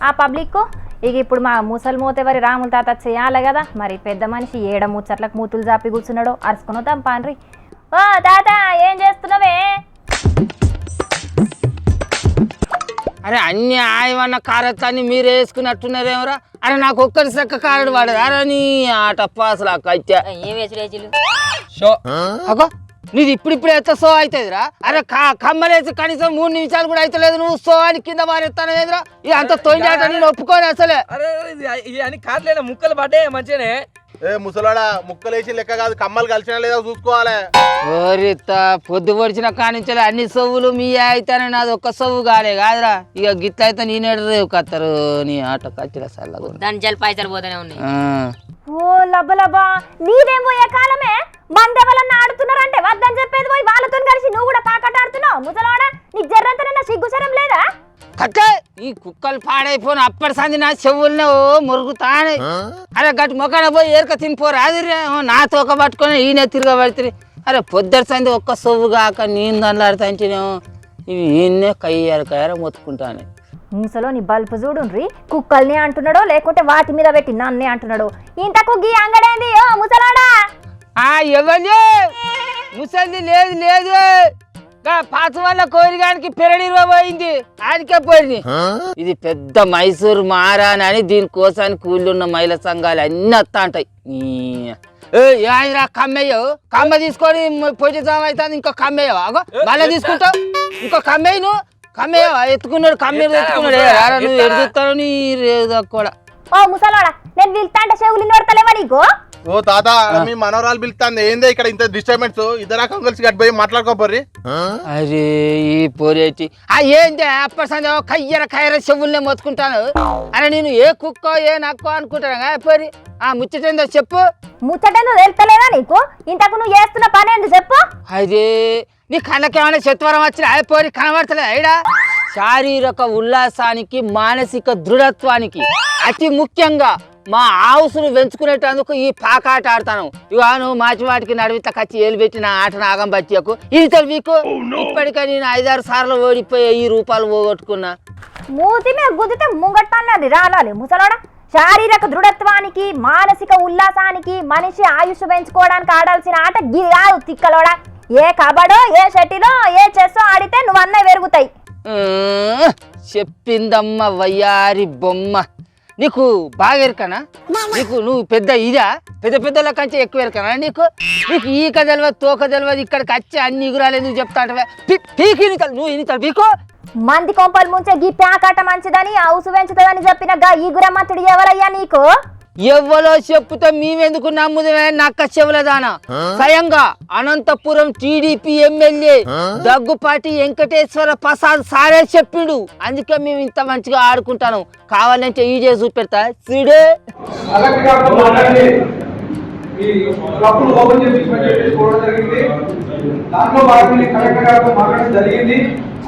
ఆ పబ్లిక్ ఇక ఇప్పుడు మా ముసలి మూతెవరి రాముల తాత చేయాలి కదా మరి పెద్ద మనిషి ఏడ ముచ్చట్లకు మూతులు జాపి కూర్చున్నాడో? అరుచుకుని వద్దాం పాన్రి ఓ తాత ఏం చేస్తున్నావే? అరే అన్ని ఆయమన్న కారత్తాన్ని మీరు వేసుకున్నట్టున్నారేమరా అరే నాకు ఒక్కరి సక్క కారడు వాడదు. అరే నీ ఆట ఏం వేసులేజీలు షో. అగో. నీది ఇప్పుడిప్పుడు ఎంత సో అవుతుందిరా. అరే క- కమ్మలేసి కనీసం మూడు నిమిషాలు కూడా అవుతలేదు నువ్వు సో అని కింద మారేస్తాను ఏదిరా ఇక అంత నేను ఒప్పుకోను అసలే. ఇది ఇది అని కాట్లేనా ముక్కలు పడ్డాయి మంచిగానే? ఏ ముసలాడా ముక్కలేసి లెక్క కాదు. కమ్మలు కలిసినా లేదా చూసుకోవాలి. ఓరిత పొద్దు పొడిచిన కానించలే. అన్ని సొవ్వులు మీ అయితేనే నాది ఒక్క సొవ్వు కాలే కాదురా. ఇక గిట్ల అయితే నేనేడు కత్తరు నీ ఆట కచ్చిరా సల్లగా దాని జల్ పైసలు పోతూనే ఉన్నాయి. ఆ. ఓ లబ్బ లబ్బా నీదేం పోయే కాలమే? మందెవలన్నా ముసలాడా నీకు జర్రంతనన్నా సిగ్గుసరం లేదా? కట్టే ఈ కుక్కలు పాడైపోయిన అప్పటి సంది నా చెవుల్ని ఓ మురుగుతానే. అరే గట్టి మొక్కన పోయి ఏరక తినిపోరు అది నా తోక పట్టుకొని ఈయన తిరగబడితే అరే పొద్దుట సంది ఒక్క సొవ్వు కాక నేను దండలాడుతా అంటేనేమో ఇవి ఈయన్నే కయ్యారు కయ్యారు మొత్తుకుంటాను. ముసలో నీ బల్బు చూడుండ్రి. కుక్కల్ని అంటున్నాడో లేకుంటే వాటి మీద పెట్టి నన్నే అంటున్నాడు. ఇంతకు గీ అంగడేంది? ఓ ముసలాడా! ఆ ఎవరి ముసలిది లేదు లేదు. వల్ల కోరిగానికి పెరడిలో పోయింది ఆడికే పోయింది. ఇది పెద్ద మైసూర్ మహారాణి అని దీనికోసాన్ని కూలిన్న మహిళా సంఘాలు అన్ని వస్తా ఉంటాయి. ఏందిరా కమ్మయ్యో? కమ్మ తీసుకొని పూజ జామ అవుతుంది ఇంకో కమ్మయ్యవా? అగో మళ్ళీ తీసుకుంటావు? ఇంకో కమ్మయ్య నువ్వు ఎత్తుకున్నాడు కమ్మయ్య ఎత్తుకున్నాడు. ఏ, రారా నువ్వు నీ రేదు కూడా. ఓ ముసలాడా? నేను వెళ్తాంటే చెవులు నోడతలేవా నీకు? ఓ తాత మీ మనవరాలు పిలుస్తాంది ఏందే ఇక్కడ ఇంత డిస్టర్బెన్స్ ఇద్దరు రకం కలిసి గడిపోయి మాట్లాడుకోపోర్రి. అరే ఈ పోరేటి ఆ ఏంటి అప్పటి సందే కయ్యర కయ్యర చెవుల్నే మొత్తుకుంటాను. అరే నేను ఏ కుక్కో ఏ నక్కో అనుకుంటాను పోరి. ఆ ముచ్చటేందో చెప్పు. ముచ్చటేందో తెలుస్తలేదా నీకు? ఇంతకు నువ్వు చేస్తున్న పని ఏంది చెప్పు. అదే నీ కళ్ళకేమైనా శత్వరం వచ్చిన ఆ పోరి కనబడతలే అయిడా శారీరక ఉల్లాసానికి మానసిక దృఢత్వానికి అతి ముఖ్యంగా మా ఆవుసులు పెంచుకునేటందుకు ఈ పాకాట ఆడతాను. నువ్వు మాచి వాటికి నడివిత కచ్చి ఏలు పెట్టి నా ఆట నాగం పట్టియకు ఇది వీకు. ఇప్పటికే నేను ఐదారు సార్లు ఓడిపోయి ఈ రూపాయలు పోగొట్టుకున్నా. మూతి మీద గుద్దితే ముంగట్టన్నది రాలాలి ముసలాడా. శారీరక దృఢత్వానికి మానసిక ఉల్లాసానికి మనిషి ఆయుష్ పెంచుకోవడానికి ఆడాల్సిన ఆట కాదు తిక్కలోడా. ఏ కబడో ఏ షటిలో ఏ చెస్సో ఆడితే నువ్వు అన్న పెరుగుతాయి చెప్పిందమ్మ వయ్యారి బొమ్మ. నీకు బాగా ఎరకనా? నీకు నువ్వు పెద్ద ఇదా? పెద్ద పెద్దల కంటే ఎక్కువ ఎరకనా? నీకు? నీకు ఈక తెలియదు తోక తెలియదు ఇక్కడికి వచ్చి అన్ని ఇగురాలు ఎందుకు చెప్తా అంటే పీకి నువ్వు ఇనితలు పీకో. మంది కొంపలు ముంచే గీ ప్యాకాట మంచిదని అవుసు పెంచుతుందని చెప్పిన గా ఈ గురమ్మతుడు ఎవరయ్యా నీకు? ఎవ్వలో చెప్పుతో మేమెందుకు నమ్ముదమే నక్క చెవులదాన స్వయంగా అనంతపురం టీడీపీ ఎమ్మెల్యే దగ్గుపాటి వెంకటేశ్వర ప్రసాద్ సారే చెప్పిండు. అందుకే మేము ఇంత మంచిగా ఆడుకుంటాను. కావాలంటే ఈ చేసి చూపెడతా. సిడే దాంట్లో భాగంగా కలెక్టర్ గారితో మాట్లాడడం జరిగింది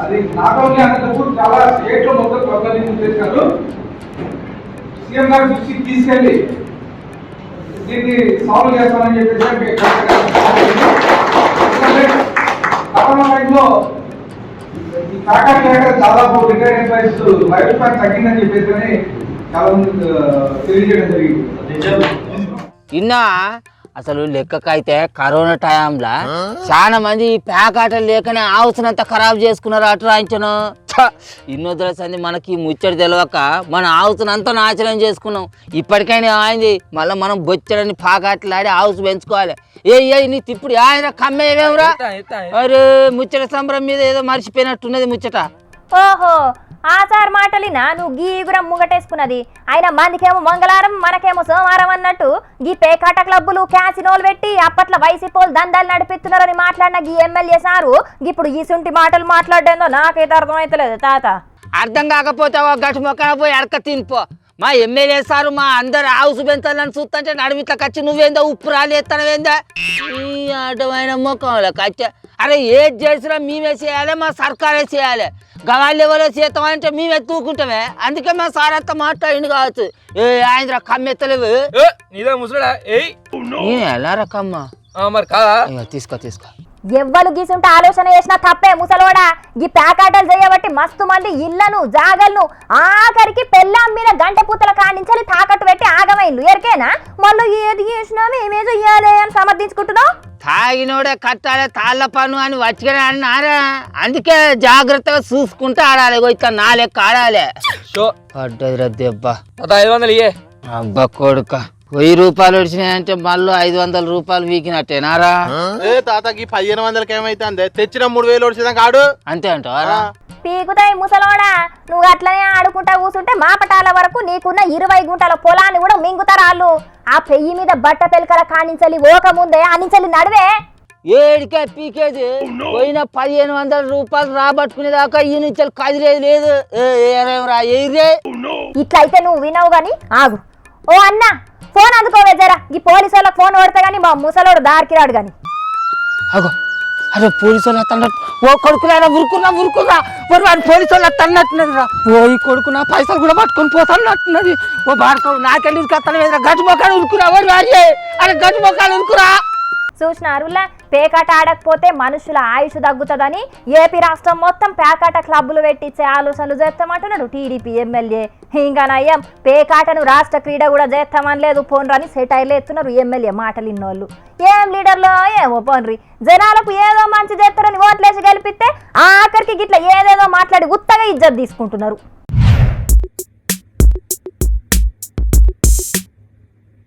అది నాట్ ఓన్లీ అనంతపూర్ చాలా స్టేట్లో మొత్తం చేశారు సీఎం గారి దృష్టికి తీసుకెళ్ళి దీన్ని సాల్వ్ చేస్తామని చెప్పేసి కరోనా టైంలో ఈ కాకా కేకర్ దాదాపు రిటైర్డ్ ఎంప్లాయీస్ లైఫ్ టైం తగ్గిందని చెప్పేసి చాలా మంది తెలియజేయడం జరిగింది. ఇన్నా అసలు లెక్కకైతే కరోనా టైంలో చాలా మంది ఈ ప్యాకాటలు లేకనే ఆవుసనంత ఖరాబ్ చేసుకున్నారు అటు రాయించను. ఇన్నొద్దుల సంది మనకి ముచ్చడి తెలియక మన ఆవుసనంతా నాశనం చేసుకున్నాం. ఇప్పటికైనా ఆయింది మళ్ళీ మనం బొచ్చడని పాకాటలు ఆడి ఆవుసు పెంచుకోవాలి. ఏ ఏ నీ తిప్పుడు ఆయన కమ్మేవేమరా అరే ముచ్చట సంబరం మీద ఏదో మర్చిపోయినట్టున్నది ముచ్చట. ఓహో ఆ సార్ మాటలినా నువ్వు గీ గురం ముంగటేసుకున్నది. ఆయన మందికేమో మంగళవారం మనకేమో సోమవారం అన్నట్టు గీ పేకాట క్లబ్బులు క్యాసినోలు పెట్టి అప్పట్లో వైసీపోలు దందాలు నడిపిస్తున్నారని మాట్లాడిన గీ ఎమ్మెల్యే సారు ఇప్పుడు ఈ సుంటి మాటలు మాట్లాడేందో నాకైతే అర్థమైతలేదు తాత. అర్థం కాకపోతే గట్టు మొక్కన పోయి అడక తినిపో. మా ఎమ్మెల్యే సారు మా అందరు హౌస్ పెంచాలని చూస్తుంటే నడుమిట్ల కచ్చి నువ్వేందా ఉప్పు రాలి ఎత్తనవేందా? ఈ ఆటమైన మొక్కంలో కచ్చ. అరే ఏది చేసినా మేమే చేయాలి మా సర్కారే చేయాలి. గవాళ్ళు ఎవరో చేస్తామంటే మేమే తూకుంటామే. అందుకే మా సార్ అంతా మాట్లాడింది కావచ్చు. ఏ ఆయన కమ్మెత్తలేవు. నీదే ఎలా రకమ్మ? మరి కాదా? తీసుకో తీసుకో. ఎవ్వరు గీసుంటే ఆలోచన చేసినా తప్పే ముసలోడా. ఈ ప్యాకాటలు చేయబట్టి మస్తు మంది ఇళ్ళను జాగలను ఆఖరికి పెళ్ళాం మీద గంట పూతల కాడించాలి తాకట్టు పెట్టి ఆగమైండు ఎరికేనా? మళ్ళీ ఏది చేసినా మేమే చెయ్యాలి అని సమర్థించుకుంటున్నావు? తాగినోడే కట్టాలి తాళ్ళ పన్ను అని వచ్చిగానే అన్నారా? అందుకే జాగ్రత్తగా చూసుకుంటూ ఆడాలి ఇట్లా నా లెక్క ఆడాలి. ఐదు వందలు ఇయ్యే. అబ్బా కొడుక. వెయ్యి రూపాయలు వచ్చినాయంటే మళ్ళీ ఐదు వందల రూపాయలు వీకినట్టేనారా ఏ తాతకి పదిహేను వందలకి ఏమైతుంది? తెచ్చిన మూడు వేలు వచ్చేదాకా కాడు అంతే అంటారా పీకుతాయి ముసలోడా నువ్వు అట్లనే ఆడుకుంటా కూర్చుంటే మా పటాల వరకు నీకున్న ఇరవై గుంటల పొలాన్ని కూడా మింగుతారు వాళ్ళు. ఆ పెయ్యి మీద బట్ట పెలకల కానించలి ఓక ముందే అనించలి నడివే. ఏడికే పీకేది? పోయిన పదిహేను వందల రూపాయలు రాబట్టుకునేదాకా ఈ నుంచి కదిలేదు లేదు. ఏ, ఏరేం రా ఎయిరే ఇట్లయితే నువ్వు వినవు గాని ఆగు. ఓ అన్న ఫోన్ అందుకోవే జరా. ఈ పోలీసు వాళ్ళకి ఫోన్ కొడితే గాని మా ముసలోడు దారికి రాడు గాని. అగో అరే పోలీసు వాళ్ళు అన్నట్టు ఓ కొడుకురా ఉరుకున్నా ఉరుకున్నా మరి వాడు పోలీసు వాళ్ళు అన్నట్టున్నది రా. ఓ ఈ కొడుకు నా పైసలు కూడా పట్టుకొని పోతాన్నట్టున్నది. ఓ బాడుకో నాకెళ్ళి ఉరికొస్తాను గడ్డి మొక్కలు ఉరుకురా వాడి అరే గడ్డి మొక్కలు ఉరుకురా చూసినారులా? పేకాట ఆడకపోతే మనుషుల ఆయుష్ తగ్గుతుందని ఏపీ రాష్ట్రం మొత్తం పేకాట క్లబ్బులు పెట్టించే ఆలోచనలు చేస్తామంటున్నాడు టీడీపీ ఎమ్మెల్యే. ఇంకా నయ్యం పేకాటను రాష్ట్ర క్రీడ కూడా చేస్తామని లేదు పోన్రని సెటైర్లు ఎత్తున్నారు ఎమ్మెల్యే మాటలు ఇన్నోళ్ళు ఏం లీడర్లో ఏమో పోన్రి. జనాలకు ఏదో మంచి చేస్తారని ఓట్లేసి గెలిపిస్తే ఆఖరికి గిట్ల ఏదేదో మాట్లాడి గుత్తగా ఇజ్జత్ తీసుకుంటున్నారు.